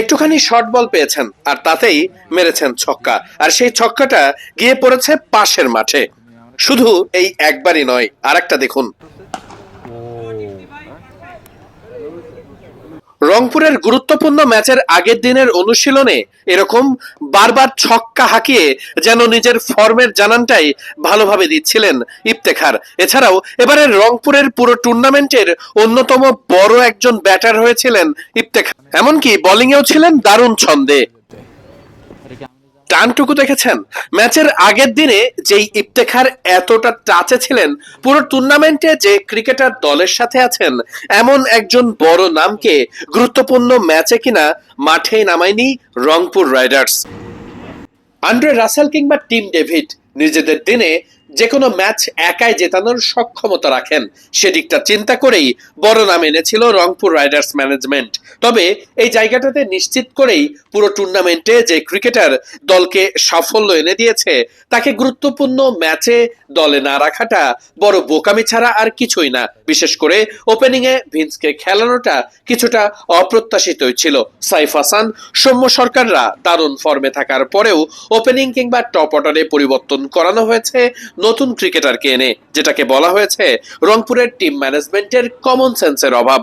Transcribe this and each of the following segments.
একটুখানি short ball পেয়েছেন, আর তাতেই মেরেছেন ছক্কা। আর সেই ছক্কাটা গিয়ে পড়েছে পাশের মাঠে। শুধু এই একবারই নয় আর একটা দেখুন। রংপুরের গুরুত্বপূর্ণ ম্যাচের আগের দিনের অনুশীলনে এরকম বারবার ছক্কা হাঁকিয়ে যেন নিজের ফর্মের জানানটাই ভালোভাবে দিচ্ছিলেন ইফতেখার। এছাড়াও এবারের রংপুরের পুরো টুর্নামেন্টের অন্যতম বড় একজন ব্যাটার হয়েছিলেন ইফতেখার। এমনকি বোলিংয়েও ছিলেন দারুণ ছন্দে। টানটুকু দেখেছেন? ম্যাচের আগের দিনে যেই ইফতেখার এতটা টাচে ছিলেন, পুরো টুর্নামেন্টে যে ক্রিকেটার দলের সাথে আছেন, এমন একজন বড় নামকে গুরুত্বপূর্ণ ম্যাচে কিনা মাঠে নামায়নি রংপুর রাইডার্স। আন্ড্রে রাসেল কিংবা টিম ডেভিড নিজেদের দিনে যে কোনো ম্যাচ একাই জেতানোর সক্ষমতা রাখেন। সেদিকটা চিন্তা করেই বড় নাম এনেছিল রংপুর রাইডার্স ম্যানেজমেন্ট। তবে এই জায়গাটাতে নিশ্চিত করেই পুরো টুর্নামেন্টে যে ক্রিকেটার দলকে সাফল্য এনে দিয়েছে, তাকে গুরুত্বপূর্ণ ম্যাচে দলে না রাখাটা বড় বোকামি ছাড়া আর কিছুই না। বিশেষ করে ওপেনিংয়ে ভিন্সকে খেলানোটা কিছুটা অপ্রত্যাশিতই ছিল। সাইফ হাসান, সৌম্য সরকাররা দারুণ ফর্মে থাকার পরেও ওপেনিং কিংবা টপ অর্ডারে পরিবর্তন করানো হয়েছে নতুন ক্রিকেটারকে এনে যেটাকে বলা হয়েছে রংপুরের টিম ম্যানেজমেন্টের কমন সেন্সের অভাব।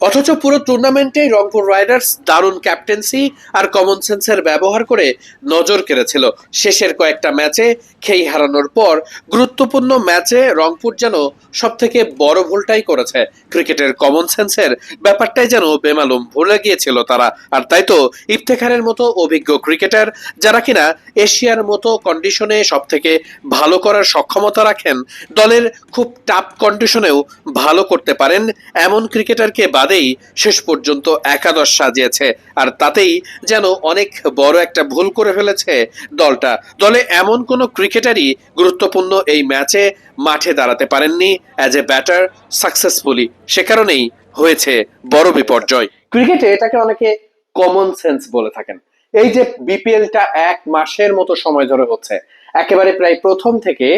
অথচ পুরো টুর্নামেন্টেই রংপুর রাইডার্স দারুণ ক্যাপ্টেন্সি আর কমন সেন্সের ব্যবহার করে নজর কেড়েছিল। শেষের কয়েকটা ম্যাচে খেই হারানোর পর গুরুত্বপূর্ণ ম্যাচে রংপুর যেন সব থেকে বড় ভুলটাই করেছে। ক্রিকেটের কমন সেন্সের ব্যাপারটাই যেন বেমালুম ভুলে গিয়েছিল তারা। আর তাই তো ইফতেখারের মতো অভিজ্ঞ ক্রিকেটার যারা কিনা এশিয়ার মতো কন্ডিশনে সব থেকে ভালো করার সক্ষমতা রাখেন, দলের খুব টাফ কন্ডিশনেও ভালো করতে পারেন এমন ক্রিকেটারকে বাদেই শেষ পর্যন্ত একাদশ সাজিয়েছে। আর তাতেই যেন অনেক বড় একটা ভুল করে ফেলেছে দলটা। দলে এমন কোনো ক্রিকেটারই গুরুত্বপূর্ণ এই ম্যাচে মাঠে দাঁড়াতে পারেননি। অ্যাজ এ ব্যাটার সাকসেসফুলি সে কারণেই হয়েছে বড় বিপর্যয়। ক্রিকেটে এটাকে অনেকে কমন সেন্স বলে থাকেন। এই যে বিপিএলটা এক মাসের মতো সময় ধরে হচ্ছে, একেবারে প্রায় প্রথম থেকে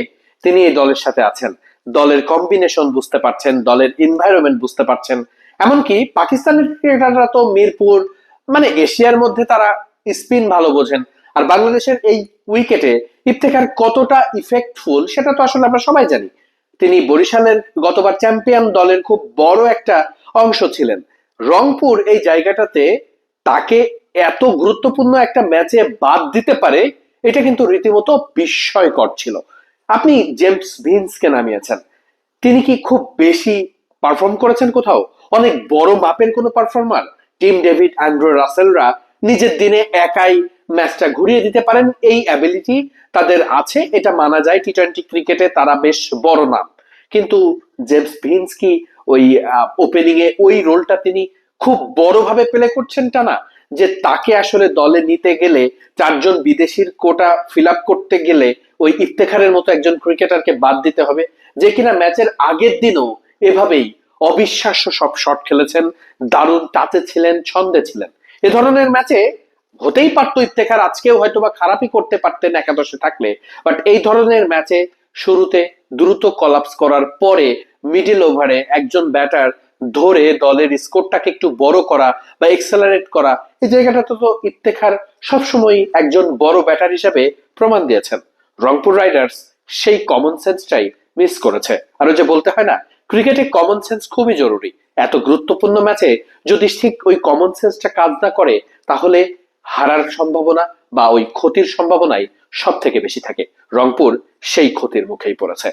তিনি এই দলের সাথে আছেন। দলের কম্বিনেশন বুঝতে পারছেন, দলের এনভায়রনমেন্ট বুঝতে পারছেন। এমনকি পাকিস্তানের ক্রিকেটাররা তো মিরপুর মানে এশিয়ার মধ্যে তারা স্পিন ভালো বোঝেন। আর বাংলাদেশের এই উইকেটে ইফতেখার কতটা ইফেক্টফুল সেটা তো আসলে আমরা সবাই জানি। তিনি বরিশালের গতবার চ্যাম্পিয়ন দলের খুব বড় একটা অংশ ছিলেন। রংপুর এই জায়গাটাতে তাকে এত গুরুত্বপূর্ণ একটা ম্যাচে বাদ দিতে পারে, এটা কিন্তু রীতিমতো বিস্ময়কর ছিল। আপনি জেমস ভিন্সকে নামিয়েছেন। তিনি কি খুব বেশি পারফর্ম করেছেন কোথাও? অনেক বড় মাপের কোনো পারফর্মার টিম ডেভিড অ্যান্ড্রো রাসেলরা নিজের দিনে একাই ম্যাচটা ঘুরিয়ে দিতে পারেন। এই অ্যাবিলিটি তাদের আছে, এটা মানা যায় টি টোয়েন্টি ক্রিকেটে তারা বেশ বড় নাম। কিন্তু জেমস ভিন্স কি ওই ওপেনিং এ ওই রোলটা তিনি খুব বড়ভাবে প্লে করছেন টা না, যে তাকে আসলে দলে নিতে গেলে, চারজন বিদেশির কোটা ফিল করতে গেলে ওই ইফতেখারের মতো একজন ক্রিকেটারকে বাদ দিতে হবে, যে কিনা ম্যাচের আগের দিনও এভাবেই অবিশ্বাস্য সব শট খেলেছেন, দারুণ টাচে ছিলেন, ছন্দে ছিলেন। এ ধরনের ম্যাচে হতেই পারতো ইফতেখার, আজকেও হয়তো বা খারাপই করতে পারতেন একাদশে থাকলে বাট এই ধরনের ম্যাচে শুরুতে দ্রুত কলাপস করার পরে মিডল ওভারে একজন ব্যাটার ধরে দলের স্কোরটাকে একটু বড় করা বা এক্সেলারেট করা, এই জায়গাটাতে তো ইফতেখার সবসময় একজন বড় ব্যাটার হিসেবে প্রমাণ দিয়েছেন। রংপুর রাইডার্স সেই কমন সেন্সটাই মিস করেছে। আর যে বলতে হয় না ক্রিকেটে কমন সেন্স খুবই জরুরি। এত গুরুত্বপূর্ণ ম্যাচে যদি ঠিক ওই কমন সেন্সটা কাজ না করে, তাহলে হারার সম্ভাবনা বা ওই ক্ষতির সম্ভাবনাই সব থেকে বেশি থাকে। রংপুর সেই ক্ষতির মুখেই পড়েছে।